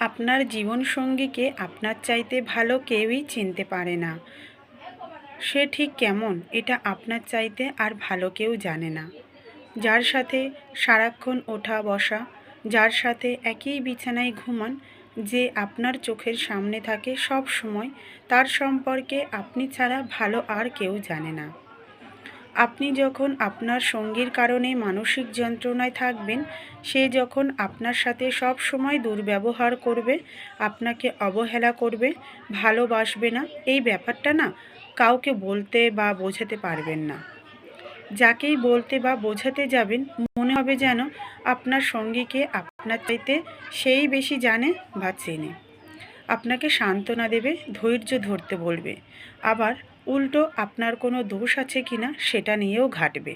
আপনার জীবনসঙ্গীকে আপনার চাইতে ভালো কেউই চিনতে পারে না। সে ঠিক কেমন, এটা আপনার চাইতে আর ভালো কেউ জানে না। যার সাথে সারাক্ষণ ওঠা বসা, যার সাথে একই বিছানায় ঘুমান, যে আপনার চোখের সামনে থাকে সব সময় তার সম্পর্কে আপনি ছাড়া ভালো আর কেউ জানে না। আপনি যখন আপনার সঙ্গীর কারণে মানসিক যন্ত্রণায় থাকবেন, সে যখন আপনার সাথে সব সময় দুর্ব্যবহার করবে, আপনাকে অবহেলা করবে, ভালোবাসবে না, এই ব্যাপারটা না কাউকে বলতে বা বোঝাতে পারবেন না। যাকেই বলতে বা বোঝাতে যাবেন, মনে হবে যেন আপনার সঙ্গীকে আপনার চাইতে সেই বেশি জানে বা চেনে। আপনাকে সান্ত্বনা দেবে, ধৈর্য ধরতে বলবে। আবার উল্টো আপনার কোনো দোষ আছে কি না সেটা নিয়েও ঘাটবে।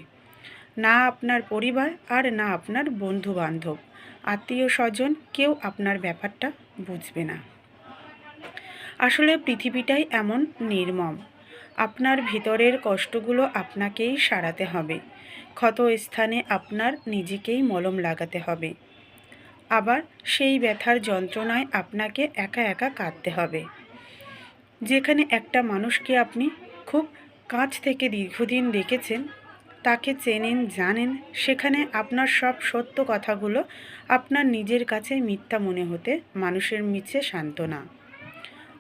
না আপনার পরিবার আর না আপনার বন্ধু বান্ধব আত্মীয় স্বজন কেউ আপনার ব্যাপারটা বুঝবে না। আসলে পৃথিবীটাই এমন নির্মম। আপনার ভিতরের কষ্টগুলো আপনাকেই সারাতে হবে। ক্ষত স্থানে আপনার নিজেকেই মলম লাগাতে হবে। আবার সেই ব্যথার যন্ত্রণায় আপনাকে একা একা কাঁদতে হবে। যেখানে একটা মানুষকে আপনি খুব কাছ থেকে দীর্ঘদিন দেখেছেন, তাকে চেনেন, জানেন, সেখানে আপনার সব সত্য কথাগুলো আপনার নিজের কাছে মিথ্যা মনে হতে মানুষের মিছে সান্ত্বনা।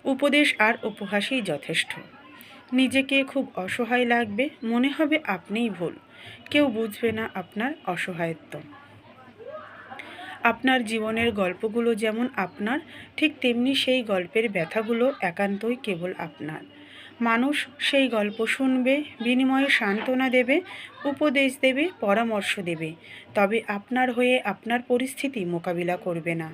উপদেশ আর উপহাসই যথেষ্ট। নিজেকে খুব অসহায় লাগবে, মনে হবে আপনিই ভুল। কেউ বুঝবে না আপনার অসহায়ত্ব। আপনার জীবনের গল্পগুলো যেমন আপনার, ঠিক তেমনি সেই গল্পের ব্যথাগুলো একান্তই কেবল আপনার। মানুষ সেই গল্প শুনবে, বিনিময়ে সান্ত্বনা দেবে, উপদেশ দেবে, পরামর্শ দেবে, তবে আপনার হয়ে আপনার পরিস্থিতি মোকাবিলা করবে না।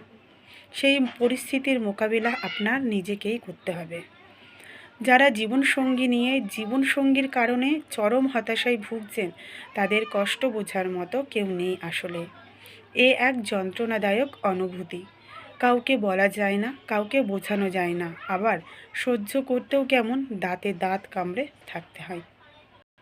সেই পরিস্থিতির মোকাবিলা আপনার নিজেকেই করতে হবে। যারা জীবনসঙ্গী নিয়ে জীবনসঙ্গীর কারণে চরম হতাশায় ভুগছেন, তাদের কষ্ট বোঝার মতো কেউ নেই আসলে। এ এক যন্ত্রণাদায়ক অনুভূতি। কাউকে বলা যায় না, কাউকে বোঝানো যায় না। আবার সহ্য করতেও কেমন, দাঁতে দাঁত কামড়ে থাকতে হয়।